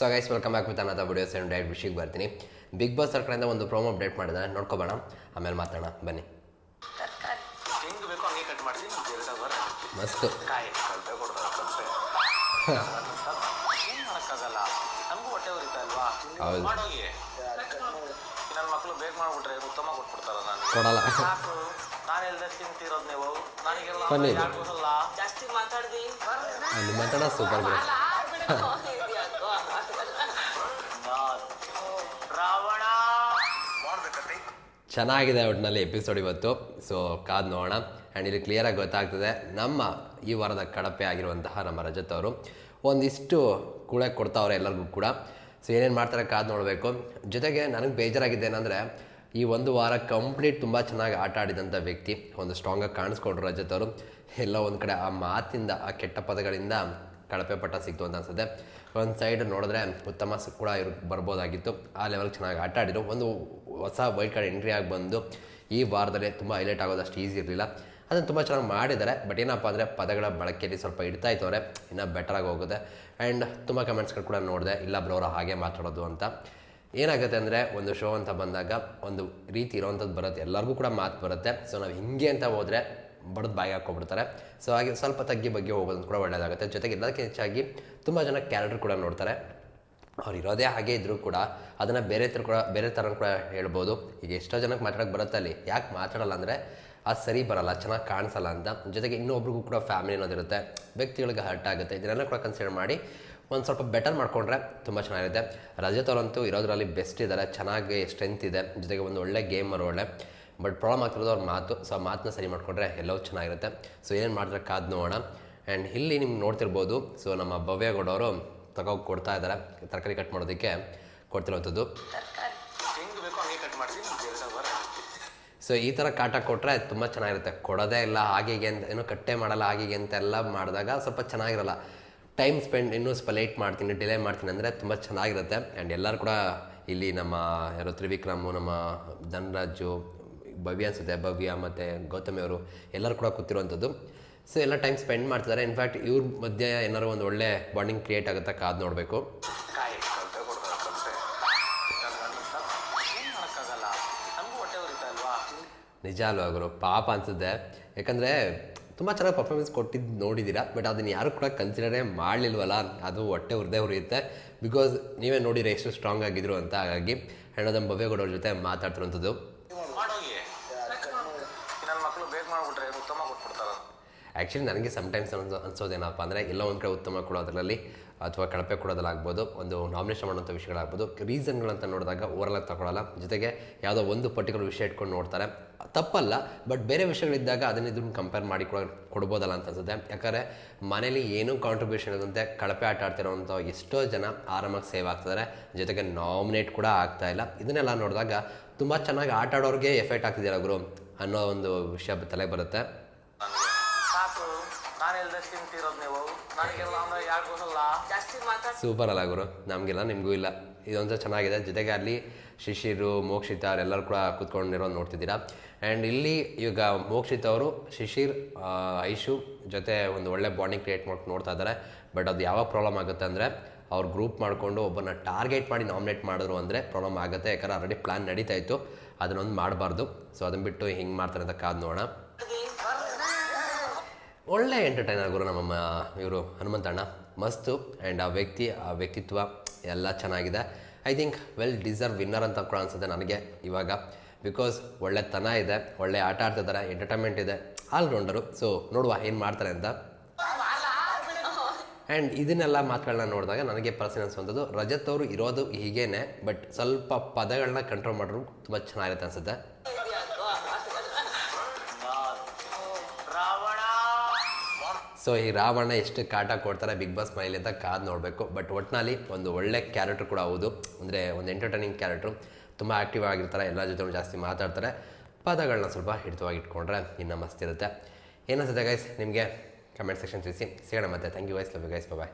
So guys welcome back with ಅನ್ನದ videos ಏನು diet ವಿಷಯಕ್ಕೆ ಬರ್ತೀನಿ. ಬಿಗ್ ಬಾಸ್ ಅವ್ರ ಕಡೆಯಿಂದ ಒಂದು ಪ್ರೋಮೋ ಅಪ್ಡೇಟ್ ಮಾಡಿದ್ದಾರೆ ನೋಡ್ಕೊಬೋಣ. ಆಮೇಲೆ ಮಾತಾಡೋಣ. ಬನ್ನಿ. ಬೇಕೋ ಮಸ್ತು. ಹೌದು. ನನ್ನ ಮಕ್ಕಳು ಬೇಗ ಮಾಡಿಬಿಟ್ರೆ ಉತ್ತಮ ಕೊಟ್ಬಿಡ್ತಾರ ನಾನು ಕೊಡಲ್ಲ. ನಾನು ತಿಂತಿರೋದು ನೀವು. ನನಗೆಲ್ಲ ಅಲ್ಲ ಜಾಸ್ತಿ ಮಾತಾಡ್ದಿ. ಅಲ್ಲಿ ಮಾತಾಡೋ ಸೂಪರ್ ಬ್ರೋ ಚೆನ್ನಾಗಿದೆ ಒಟ್ಟಿನಲ್ಲಿ ಎಪಿಸೋಡ್ ಇವತ್ತು. ಸೊ ಕಾದ್ ನೋಡೋಣ. ಆ್ಯಂಡ್ ಇಲ್ಲಿ ಕ್ಲಿಯರಾಗಿ ಗೊತ್ತಾಗ್ತದೆ, ನಮ್ಮ ಈ ವಾರದ ಕಡಪೆ ಆಗಿರುವಂತಹ ನಮ್ಮ ರಜತ್ ಅವರು ಒಂದಿಷ್ಟು ಕೂಳೆ ಕೊಡ್ತಾವ್ರೆ ಎಲ್ಲರಿಗೂ ಕೂಡ. ಸೊ ಏನೇನು ಮಾಡ್ತಾರೆ ಕಾದ್ ನೋಡಬೇಕು. ಜೊತೆಗೆ ನನಗೆ ಬೇಜಾರಾಗಿದೆ ಏನಂದರೆ, ಈ ಒಂದು ವಾರ ಕಂಪ್ಲೀಟ್ ತುಂಬ ಚೆನ್ನಾಗಿ ಆಟ ಆಡಿದಂಥ ವ್ಯಕ್ತಿ, ಒಂದು ಸ್ಟ್ರಾಂಗಾಗಿ ಕಾಣಿಸ್ಕೊಂಡ್ರು ರಜತ್ ಅವರು. ಎಲ್ಲ ಒಂದು ಕಡೆ ಆ ಮಾತಿಂದ, ಆ ಕೆಟ್ಟ ಪದಗಳಿಂದ ಕಳಪೆ ಪಟ್ಟ ಸಿಕ್ತು ಅಂತ ಅನ್ಸುತ್ತೆ. ಒಂದು ಸೈಡ್ ನೋಡಿದ್ರೆ ಉತ್ತಮ ಕೂಡ ಇವ್ರು ಬರ್ಬೋದಾಗಿತ್ತು. ಆ ಲೆವೆಲ್ಗೆ ಚೆನ್ನಾಗಿ ಆಟ ಆಡಿದ್ರು. ಒಂದು ಹೊಸ ವೈಟ್ ಕಾರ್ಡ್ ಎಂಟ್ರಿ ಆಗಿ ಬಂದು ಈ ವಾರದಲ್ಲಿ ತುಂಬ ಹೈಲೈಟ್ ಆಗೋದಷ್ಟು ಈಸಿ ಇರಲಿಲ್ಲ. ಅದನ್ನು ತುಂಬ ಚೆನ್ನಾಗಿ ಮಾಡಿದ್ದಾರೆ. ಬಟ್ ಏನಪ್ಪ ಅಂದರೆ ಪದಗಳ ಬಳಕೆಯಲ್ಲಿ ಸ್ವಲ್ಪ ಇಡ್ತಾ ಇತ್ತವ್ರೆ ಇನ್ನೂ ಬೆಟರಾಗಿ ಹೋಗುತ್ತೆ. ಆ್ಯಂಡ್ ತುಂಬ ಕಮೆಂಟ್ಸ್ಗಳು ಕೂಡ ನೋಡಿದೆ. ಇಲ್ಲ ಬ್ರೋರ ಹಾಗೆ ಮಾತಾಡೋದು ಅಂತ. ಏನಾಗುತ್ತೆ ಅಂದರೆ ಒಂದು ಶೋ ಅಂತ ಬಂದಾಗ ಒಂದು ರೀತಿ ಇರೋವಂಥದ್ದು ಬರುತ್ತೆ. ಎಲ್ಲರಿಗೂ ಕೂಡ ಮಾತು ಬರುತ್ತೆ. ಸೊ ನಾವು ಹಿಂಗೆ ಅಂತ ಹೋದರೆ ಬಡ್ದು ಬಾಯಿ ಹಾಕ್ಕೊಬಿಡ್ತಾರೆ ಸೊ ಹಾಗೆ ಸ್ವಲ್ಪ ತಗ್ಗಿ ಬಗ್ಗೆ ಹೋಗೋದು ಕೂಡ ಒಳ್ಳೆಯದಾಗುತ್ತೆ ಜೊತೆಗೆ ಎಲ್ಲದಕ್ಕಿಂತ ಹೆಚ್ಚಾಗಿ ತುಂಬ ಜನ ಕ್ಯಾರೆಕ್ಟರ್ ಕೂಡ ನೋಡ್ತಾರೆ. ಅವ್ರು ಇರೋದೇ ಹಾಗೆ ಇದ್ದರೂ ಕೂಡ ಅದನ್ನು ಬೇರೆ ಥರ ಕೂಡ, ಬೇರೆ ಥರ ಕೂಡ ಹೇಳ್ಬೋದು. ಈಗ ಎಷ್ಟೋ ಜನಕ್ಕೆ ಮಾತಾಡೋಕ್ಕೆ ಬರುತ್ತೆ ಅಲ್ಲಿ. ಯಾಕೆ ಮಾತಾಡಲ್ಲ ಅಂದರೆ ಅದು ಸರಿ ಬರಲ್ಲ, ಚೆನ್ನಾಗಿ ಕಾಣಿಸಲ್ಲ ಅಂತ. ಜೊತೆಗೆ ಇನ್ನೊಬ್ರಿಗೂ ಕೂಡ ಫ್ಯಾಮಿಲಿ ಅನ್ನೋದಿರುತ್ತೆ ವ್ಯಕ್ತಿಗಳಿಗೆ ಹರ್ಟ್ ಆಗುತ್ತೆ. ಇದನ್ನೆಲ್ಲ ಕೂಡ ಕನ್ಸಿಡರ್ ಮಾಡಿ ಒಂದು ಸ್ವಲ್ಪ ಬೆಟರ್ ಮಾಡಿಕೊಂಡ್ರೆ ತುಂಬ ಚೆನ್ನಾಗಿರುತ್ತೆ. ರಜತ್ ಅವರಂತೂ ಇರೋದ್ರಲ್ಲಿ ಬೆಸ್ಟ್ ಇದ್ದಾರೆ ಚೆನ್ನಾಗಿ ಸ್ಟ್ರೆಂತ್ ಇದೆ. ಜೊತೆಗೆ ಒಂದು ಒಳ್ಳೆ ಗೇಮರ್ ಒಳ್ಳೆ ಬಟ್ ಪ್ರಾಬ್ಲಮ್ ಆಗ್ತಿರೋದು ಅವ್ರ ಮಾತು ಸೊ ಆ ಮಾತನ್ನ ಸರಿ ಮಾಡಿಕೊಂಡ್ರೆ ಎಲ್ಲವೂ ಚೆನ್ನಾಗಿರುತ್ತೆ. ಸೊ ಏನು ಮಾಡಿದ್ರೆ ಕಾದು ನೋಡೋಣ. ಆ್ಯಂಡ್ ಇಲ್ಲಿ ನಿಮ್ಗೆ ನೋಡ್ತಿರ್ಬೋದು ಸೊ ನಮ್ಮ ಭವ್ಯಗೌಡವರು ತಗೋ ಕೊಡ್ತಾ ಇದ್ದಾರೆ ತರಕಾರಿ ಕಟ್ ಮಾಡೋದಕ್ಕೆ ಕೊಡ್ತಿರೋವಂಥದ್ದು ಸೊ ಈ ಥರ ಕಾಟ ಕೊಟ್ಟರೆ ತುಂಬ ಚೆನ್ನಾಗಿರುತ್ತೆ. ಕೊಡೋದೇ ಇಲ್ಲ ಹಾಗೆ ಹೀಗೆ ಅಂತ ಏನೋ ಕಟ್ಟೆ ಮಾಡಲ್ಲ ಹಾಗೆ ಹೀಗೆ ಅಂತೆಲ್ಲ ಮಾಡಿದಾಗ ಸ್ವಲ್ಪ ಚೆನ್ನಾಗಿರಲ್ಲ. ಟೈಮ್ ಸ್ಪೆಂಡ್ ಇನ್ನೂ ಸ್ವಲ್ಪ ಲೇಟ್ ಮಾಡ್ತೀನಿ ಡಿಲೇ ಮಾಡ್ತೀನಿ ಅಂದರೆ ತುಂಬ ಚೆನ್ನಾಗಿರುತ್ತೆ. ಆ್ಯಂಡ್ ಎಲ್ಲರೂ ಕೂಡ ಇಲ್ಲಿ ನಮ್ಮ ಯಾರೋ ತ್ರಿವಿಕ್ರಮು ನಮ್ಮ ಧನರಾಜು ಭವ್ಯ ಅನಿಸುತ್ತೆ, ಭವ್ಯ ಮತ್ತು ಗೌತಮಿ ಅವರು ಎಲ್ಲರೂ ಕೂಡ ಕೂತಿರುವಂಥದ್ದು. ಸೊ ಎಲ್ಲ ಟೈಮ್ ಸ್ಪೆಂಡ್ ಮಾಡ್ತಿದ್ದಾರೆ ಇನ್ಫ್ಯಾಕ್ಟ್ ಇವ್ರ ಮಧ್ಯೆ ಏನಾದ್ರು ಒಂದು ಒಳ್ಳೆ ಬಾಂಡಿಂಗ್ ಕ್ರಿಯೇಟ್ ಆಗುತ್ತೆ ಕಾದು ನೋಡಬೇಕು. ನಿಜ ಅಲ್ವಾ ಗುರು? ಪಾಪ ಅನಿಸುತ್ತೆ. ಯಾಕಂದರೆ ತುಂಬ ಚೆನ್ನಾಗಿ ಪರ್ಫಾರ್ಮೆನ್ಸ್ ಕೊಟ್ಟಿದ್ದು ನೋಡಿದ್ದೀರಾ ಬಟ್ ಅದನ್ನು ಯಾರು ಕೂಡ ಕನ್ಸಿಡರೇ ಮಾಡಲಿಲ್ವಲ್ಲ. ಅದು ಹೊಟ್ಟೆ ಹುರಿದೇ ಹುರಿಯುತ್ತೆ ಬಿಕಾಸ್ ನೀವೇ ನೋಡಿರಿ ಎಷ್ಟು ಸ್ಟ್ರಾಂಗ್ ಆಗಿದ್ರು ಅಂತ ಹಾಗಾಗಿ ಅದನ್ನು ಭವ್ಯಗೌಡವ್ರ ಜೊತೆ ಮಾತಾಡ್ತಿರೋಂಥದ್ದು ಉತ್ತಮ ಕೊಟ್ಬಿಡ್ತಾರ. ಆ್ಯಕ್ಚುಲಿ ನನಗೆ ಸಮಟೈಮ್ಸ್ ಅನ್ಸೋ ಏನಪ್ಪ ಅಂದರೆ ಎಲ್ಲ ಒಂದು ಕಡೆ ಉತ್ತಮ ಕೊಡೋದ್ರಲ್ಲಿ ಅಥವಾ ಕಳಪೆ ಕೊಡೋದಲ್ಲಾಗ್ಬೋದು ಒಂದು ನಾಮಿನೇಷನ್ ಮಾಡೋಂಥ ವಿಷಯಗಳಾಗ್ಬೋದು ರೀಸನ್ಗಳಂತ ನೋಡಿದಾಗ ಓವರಲಾಗಿ ತಗೊಳ್ಳಲ್ಲ ಜೊತೆಗೆ ಯಾವುದೋ ಒಂದು ಪರ್ಟಿಕ್ಯುಲರ್ ವಿಷಯ ಇಟ್ಕೊಂಡು ನೋಡ್ತಾರೆ. ತಪ್ಪಲ್ಲ ಬಟ್ ಬೇರೆ ವಿಷಯಗಳಿದ್ದಾಗ ಅದನ್ನ ಇದನ್ನು ಕಂಪೇರ್ ಮಾಡಿ ಕೂಡ ಕೊಡ್ಬೋದಲ್ಲ ಅಂತ ಅನ್ಸುತ್ತೆ. ಯಾಕಂದರೆ ಮನೇಲಿ ಏನೂ ಕಾಂಟ್ರಿಬ್ಯೂಷನ್ ಇಲ್ಲದಂತೆ ಕಳಪೆ ಆಟ ಆಡ್ತಿರೋವಂಥ ಎಷ್ಟೋ ಜನ ಆರಾಮಾಗಿ ಸೇವ್ ಆಗ್ತಿದ್ದಾರೆ ಜೊತೆಗೆ ನಾಮಿನೇಟ್ ಕೂಡ ಆಗ್ತಾ ಇಲ್ಲ. ಇದನ್ನೆಲ್ಲ ನೋಡಿದಾಗ ತುಂಬ ಚೆನ್ನಾಗಿ ಆಟ ಆಡೋರಿಗೆ ಎಫೆಕ್ಟ್ ಆಗ್ತಿದೆಯಲ್ಲ ಗುರು ಅನ್ನೋ ಒಂದು ವಿಷಯ ತಲೆಗೆ ಬರುತ್ತೆ. ಸೂಪರ್ ಅಲ್ಲ ಗುರು. ನಮಗಿಲ್ಲ ನಿಮಗೂ ಇಲ್ಲ. ಇದೊಂದು ಚೆನ್ನಾಗಿದೆ. ಜೊತೆಗೆ ಅಲ್ಲಿ ಶಿಶಿರು ಮೋಕ್ಷಿತ ಅವರೆಲ್ಲರೂ ಕೂಡ ಕೂತ್ಕೊಂಡಿರೋದು ನೋಡ್ತಿದ್ದೀರಾ. ಆ್ಯಂಡ್ ಇಲ್ಲಿ ಈಗ ಮೋಕ್ಷಿತ್ ಅವರು ಶಿಶಿರ್ ಐಶು ಜೊತೆ ಒಂದು ಒಳ್ಳೆ ಬಾಂಡಿಂಗ್ ಕ್ರಿಯೇಟ್ ಮಾಡ್ಕೊಂಡು ನೋಡ್ತಾ ಇದ್ದಾರೆ. ಬಟ್ ಅದು ಯಾವಾಗ ಪ್ರಾಬ್ಲಮ್ ಆಗುತ್ತೆ ಅಂದರೆ, ಅವ್ರು ಗ್ರೂಪ್ ಮಾಡಿಕೊಂಡು ಒಬ್ಬನ ಟಾರ್ಗೆಟ್ ಮಾಡಿ ನಾಮಿನೇಟ್ ಮಾಡಿದ್ರು ಅಂದರೆ ಪ್ರಾಬ್ಲಮ್ ಆಗುತ್ತೆ. ಯಾಕಂದ್ರೆ ಆಲ್ರೆಡಿ ಪ್ಲ್ಯಾನ್ ನಡೀತಾ ಇತ್ತು. ಅದನ್ನೊಂದು ಮಾಡಬಾರ್ದು. ಸೊ ಅದನ್ನು ಬಿಟ್ಟು ಹಿಂಗೆ ಮಾಡ್ತಾರೆ ಅಂತ ಕಾದು ನೋಡೋಣ. ಒಳ್ಳೆ ಎಂಟರ್ಟೈನ್ ಗುರು ನಮ್ಮ ಇವರು ಹನುಮಂತಣ್ಣ ಮಸ್ತು ಆ್ಯಂಡ್ ಆ ವ್ಯಕ್ತಿ, ಆ ವ್ಯಕ್ತಿತ್ವ ಎಲ್ಲ ಚೆನ್ನಾಗಿದೆ. I think well deserve winner ಅಂತ ಕೂಡ ಅನ್ಸುತ್ತೆ ನನಗೆ ಇವಾಗ. ಬಿಕಾಸ್ ಒಳ್ಳೆತನ ಇದೆ, ಒಳ್ಳೆ ಆಟ ಆಡ್ತಿದ್ದಾರೆ ಎಂಟರ್ಟೈನ್ಮೆಂಟ್ ಇದೆ ಆಲ್ರೌಂಡರು ಸೊ ನೋಡುವ ಏನು ಮಾಡ್ತಾರೆ ಅಂತ. ಆ್ಯಂಡ್ ಇದನ್ನೆಲ್ಲ ಮಾತುಗಳನ್ನ ನೋಡಿದಾಗ ನನಗೆ ಪರ್ಸನ್ ಅನ್ಸುವಂಥದ್ದು, ರಜತ್ ಅವರು ಇರೋದು ಹೀಗೇನೆ ಬಟ್ ಸ್ವಲ್ಪ ಪದಗಳನ್ನ ಕಂಟ್ರೋಲ್ ಮಾಡಿದ್ರು ತುಂಬ ಚೆನ್ನಾಗಿರುತ್ತೆ ಅನ್ಸುತ್ತೆ. ಸೊ ಈ ರಾವಣ ಎಷ್ಟು ಕಾಟ ಕೊಡ್ತಾರೆ ಬಿಗ್ ಬಾಸ್ ಮೈಲಿ ಅಂತ ಕಾದು ನೋಡಬೇಕು. ಬಟ್ ಒಟ್ಟಿನಲ್ಲಿ ಒಂದು ಒಳ್ಳೆ ಕ್ಯಾರೆಕ್ಟರ್ ಕೂಡ ಹೌದು. ಅಂದರೆ ಒಂದು ಎಂಟರ್ಟೈನಿಂಗ್ ಕ್ಯಾರೆಕ್ಟ್ರು ತುಂಬ ಆ್ಯಕ್ಟಿವ್ ಆಗಿರ್ತಾರೆ ಎಲ್ಲ ಜೊತೆ ಜಾಸ್ತಿ ಮಾತಾಡ್ತಾರೆ. ಪದಗಳನ್ನ ಸ್ವಲ್ಪ ಹಿಡಿತವಾಗಿ ಇಟ್ಕೊಂಡ್ರೆ ಇನ್ನು ಮಸ್ತ್ ಇರುತ್ತೆ. ಏನನ್ಸುತ್ತೆ ಗೈಸ್ ನಿಮಗೆ ಕಮೆಂಟ್ ಸೆಕ್ಷನ್ ತಿಳಿಸಿ. ಸಿಗೋಣ ಮತ್ತೆ. Thank you guys love you guys bye